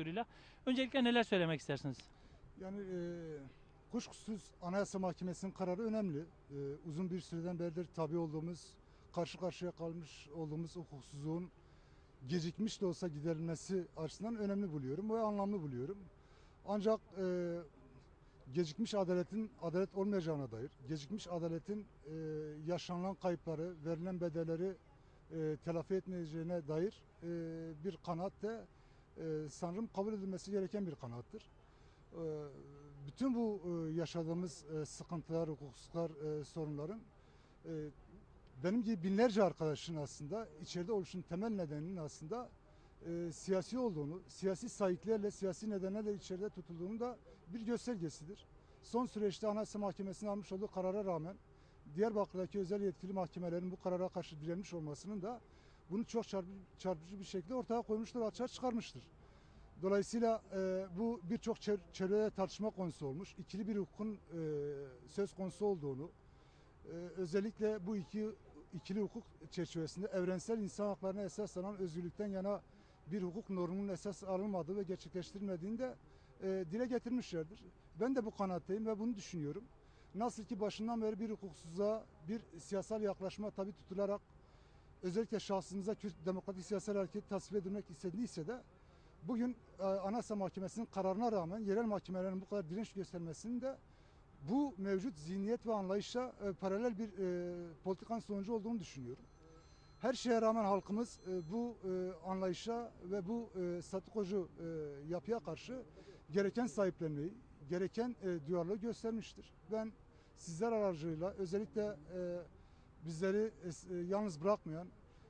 başvuruyla. Öncelikle neler söylemek istersiniz? Yani e, kuşkusuz Anayasa Mahkemesi'nin kararı önemli. E, uzun bir süreden beridir tabi olduğumuz, karşı karşıya kalmış olduğumuz hukuksuzluğun gecikmiş de olsa giderilmesi açısından önemli buluyorum ve anlamlı buluyorum. Ancak e, gecikmiş adaletin adalet olmayacağına dair, gecikmiş adaletin e, yaşanılan kayıpları, verilen bedelleri e, telafi etmeyeceğine dair e, bir kanaat de e, sanırım kabul edilmesi gereken bir kanaattır. E, bütün bu e, yaşadığımız e, sıkıntılar, hukuksuzluklar, e, sorunların benim gibi binlerce arkadaşın aslında içeride oluşun temel nedeninin aslında siyasi olduğunu, siyasi sahiplerle, siyasi nedenlerle içeride tutulduğunu da bir göstergesidir. Son süreçte Anayasa Mahkemesi'nin almış olduğu karara rağmen Diyarbakır'daki özel yetkili mahkemelerin bu karara karşı direnmiş olmasının da bunu çok çarpıcı, bir şekilde ortaya koymuştur, açığa çıkarmıştır. Dolayısıyla e, bu birçok çev- çevrede tartışma konusu olmuş. İkili bir hukukun e, söz konusu olduğunu, e, özellikle bu iki ikili hukuk çerçevesinde evrensel insan haklarına esaslanan özgürlükten yana bir hukuk normunun esas alınmadığı ve gerçekleştirilmediğini de e, dile getirmişlerdir. Ben de bu kanaatteyim ve bunu düşünüyorum. Nasıl ki başından beri bir hukuksuzluğa, bir siyasal yaklaşma tabi tutularak özellikle şahsımıza Kürt Demokratik Siyasal Hareket tasvip edilmek istediyse de bugün e, Anayasa Mahkemesi'nin kararına rağmen yerel mahkemelerin bu kadar direnç göstermesinin de bu mevcut zihniyet ve anlayışa e, paralel bir e, politikanın sonucu olduğunu düşünüyorum. Her şeye rağmen halkımız e, bu e, anlayışa ve bu e, statikocu e, yapıya karşı gereken sahiplenmeyi, gereken e, duyarlılığı göstermiştir. Ben sizler aracılığıyla özellikle e, bizleri e, yalnız bırakmayan,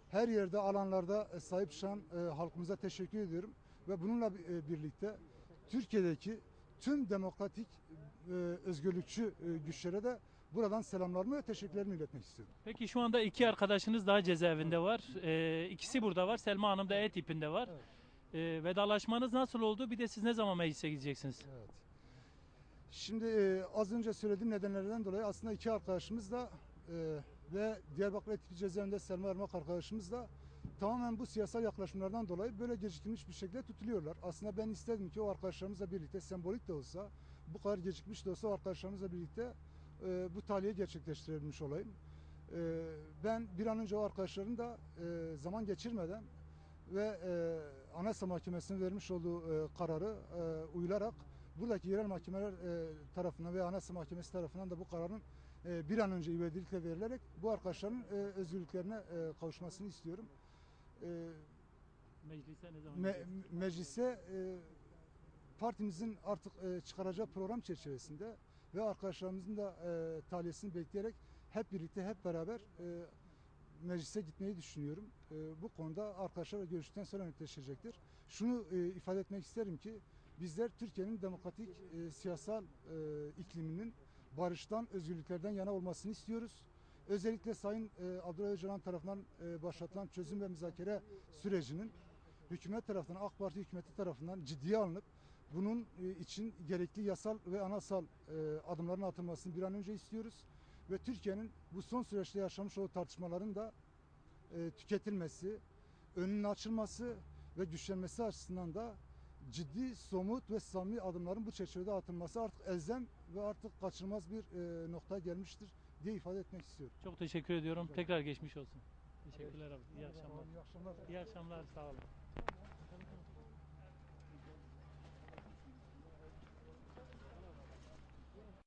her yerde alanlarda e, sahip çıkan e, halkımıza teşekkür ediyorum. Ve bununla birlikte Türkiye'deki tüm demokratik özgürlükçü güçlere de buradan selamlarımı ve teşekkürlerimi iletmek istiyorum. Peki şu anda iki arkadaşınız daha cezaevinde var. Ee, ikisi burada var. Selma Hanım da E tipinde var. Evet. Ee, vedalaşmanız nasıl oldu? Bir de siz ne zaman meclise gideceksiniz? Evet. Şimdi e, az önce söylediğim nedenlerden dolayı aslında iki arkadaşımız da e, ve Diyarbakır Etik Cezaevinde Selma Irmak arkadaşımız da tamamen bu siyasal yaklaşımlardan dolayı böyle gecikmiş bir şekilde tutuluyorlar. Aslında ben istedim ki o arkadaşlarımızla birlikte sembolik de olsa bu kadar gecikmiş de olsa o arkadaşlarımızla birlikte e, bu talihi gerçekleştirebilmiş olayım. E, ben bir an önce o arkadaşların da e, zaman geçirmeden ve e, Anayasa Mahkemesi'nin vermiş olduğu e, kararı e, uyularak buradaki yerel mahkemeler e, tarafından ve Anayasa Mahkemesi tarafından da bu kararın bir an önce ivedilikle verilerek bu arkadaşların e, özgürlüklerine e, kavuşmasını istiyorum. E, Meclise ne zaman me- meclise e, partimizin artık e, çıkaracağı program çerçevesinde ve arkadaşlarımızın da e, tahliyesini bekleyerek hep birlikte hep beraber e, meclise gitmeyi düşünüyorum. E, bu konuda arkadaşlarla görüştükten sonra netleşecektir. Şunu e, ifade etmek isterim ki bizler Türkiye'nin demokratik e, siyasal e, ikliminin barıştan, özgürlüklerden yana olmasını istiyoruz. Özellikle Sayın e, Abdullah Öcalan tarafından e, başlatılan çözüm ve müzakere sürecinin hükümet tarafından, AK Parti hükümeti tarafından ciddiye alınıp bunun e, için gerekli yasal ve anasal e, adımların atılmasını bir an önce istiyoruz. Ve Türkiye'nin bu son süreçte yaşamış olduğu tartışmaların da e, tüketilmesi, önünün açılması ve güçlenmesi açısından da ciddi, somut ve samimi adımların bu çerçevede atılması artık elzem ve artık kaçınılmaz bir e, noktaya gelmiştir diye ifade etmek istiyorum. Çok teşekkür ediyorum. Tekrar geçmiş olsun. Teşekkürler abi. İyi akşamlar. İyi akşamlar. İyi akşamlar. Sağ olun.